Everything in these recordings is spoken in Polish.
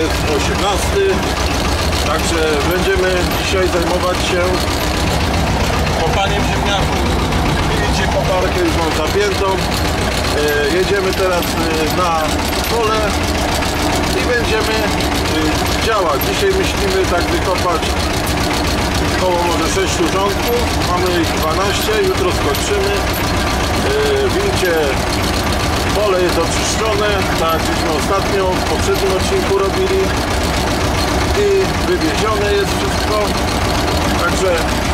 jest 18. Także będziemy dzisiaj zajmować się kopaniem ziemniaków. Widzicie, koparkę już mam zapiętą. E, Jedziemy teraz e, na pole i będziemy e, działać. Dzisiaj myślimy tak wykopać około może 6 rządków. Mamy ich 12, jutro skończymy. Yy, Widzicie, pole jest oczyszczone, tak żeśmy ostatnio w poprzednim odcinku robili. I wywiezione jest wszystko. Także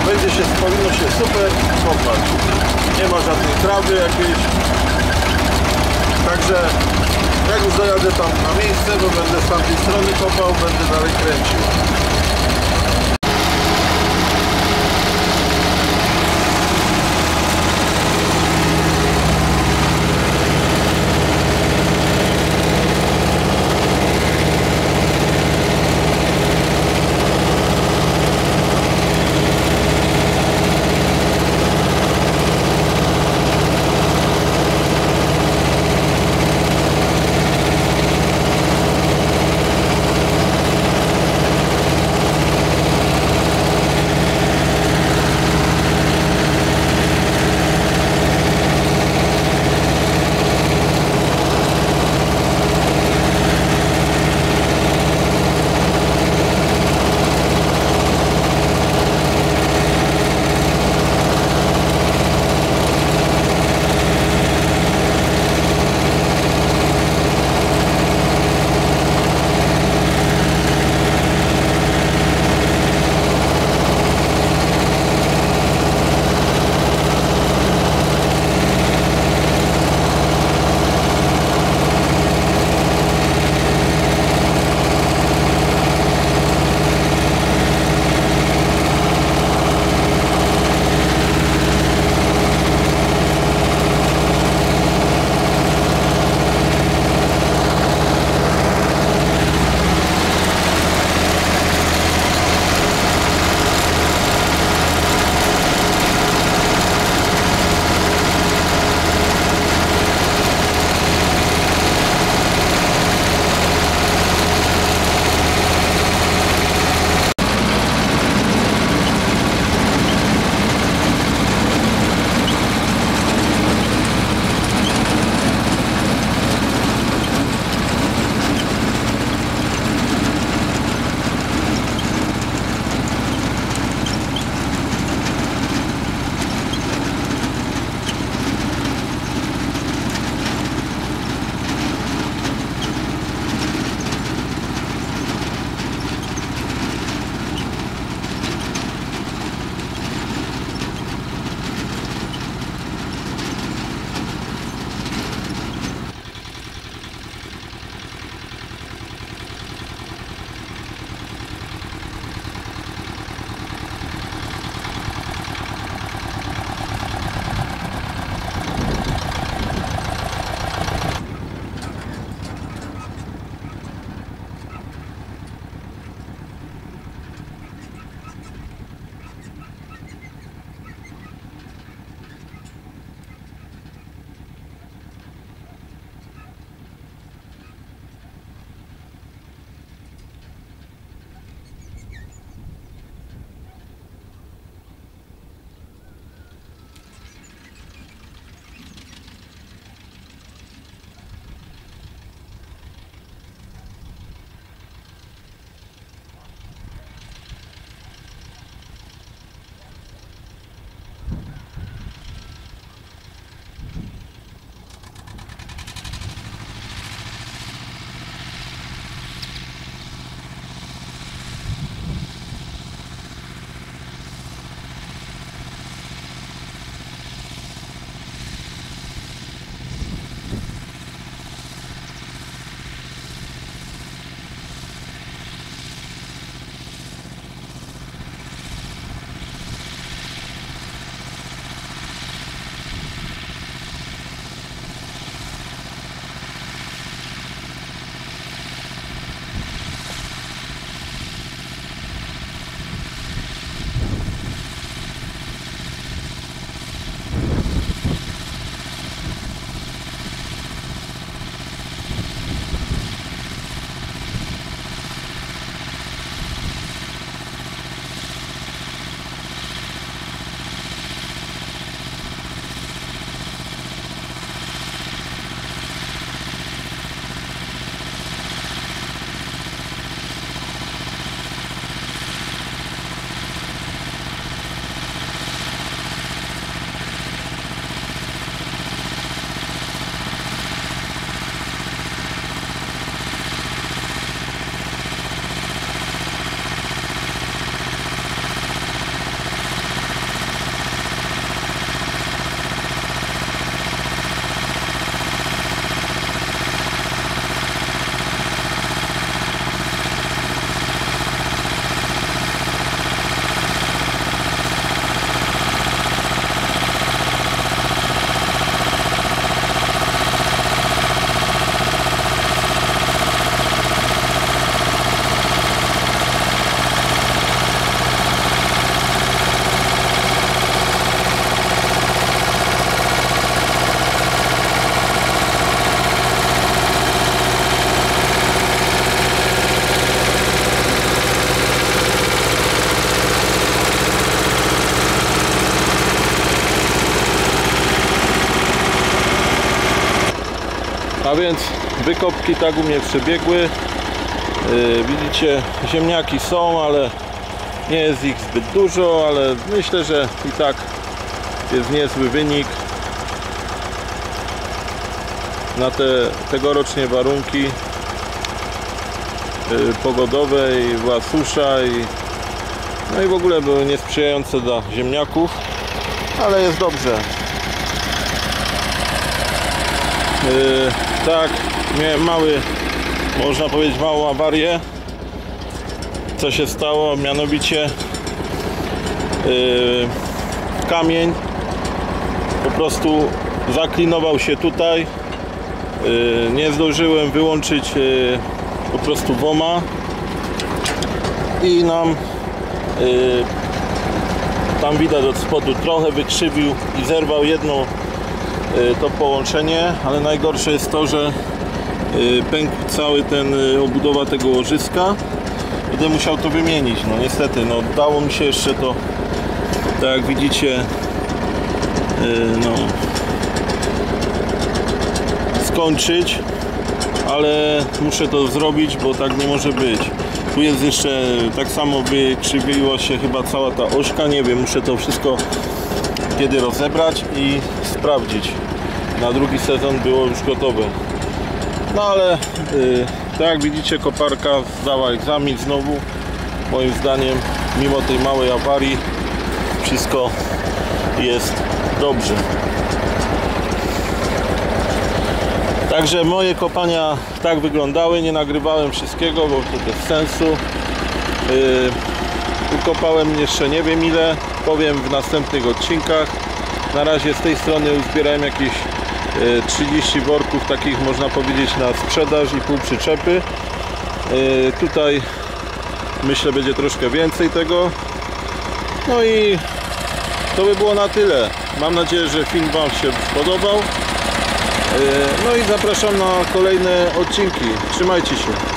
będzie się, powinno się super kopać. Nie ma żadnej trawy jakiejś. Także jak już dojadę tam na miejsce, bo będę z tamtej strony kopał, będę dalej kręcił. A więc wykopki tak u mnie przebiegły. Yy, widzicie, ziemniaki są, ale nie jest ich zbyt dużo, ale myślę, że i tak jest niezły wynik na te tegorocznie warunki yy, pogodowe i była susza i no i w ogóle były niesprzyjające dla ziemniaków, ale jest dobrze. Tak, miałem mały, można powiedzieć małą awarię. Co się stało? Mianowicie yy, kamień po prostu zaklinował się tutaj. Yy, nie zdążyłem wyłączyć yy, po prostu WOMA i nam yy, tam widać od spodu trochę wykrzywił i zerwał jedno y, to połączenie, ale najgorsze jest to, że y, pękł cały ten y, obudowa tego łożyska. Będę musiał to wymienić. No niestety, no dało mi się jeszcze to, tak jak widzicie, no skończyć, ale muszę to zrobić, bo tak nie może być. Tu jest jeszcze, tak samo wykrzywiła się chyba cała ta ośka, nie wiem, muszę to wszystko kiedy rozebrać i sprawdzić. Na drugi sezon było już gotowe. No ale tak jak widzicie koparka zdała egzamin znowu. Moim zdaniem mimo tej małej awarii wszystko jest dobrze. Także moje kopania tak wyglądały, nie nagrywałem wszystkiego, bo to bez sensu. Yy, ukopałem jeszcze nie wiem ile, powiem w następnych odcinkach. Na razie z tej strony uzbierałem jakieś yy, 30 worków, takich można powiedzieć na sprzedaż i pół przyczepy. Yy, tutaj myślę będzie troszkę więcej tego. No i to by było na tyle. Mam nadzieję, że film Wam się spodobał. No i zapraszam na kolejne odcinki. Trzymajcie się.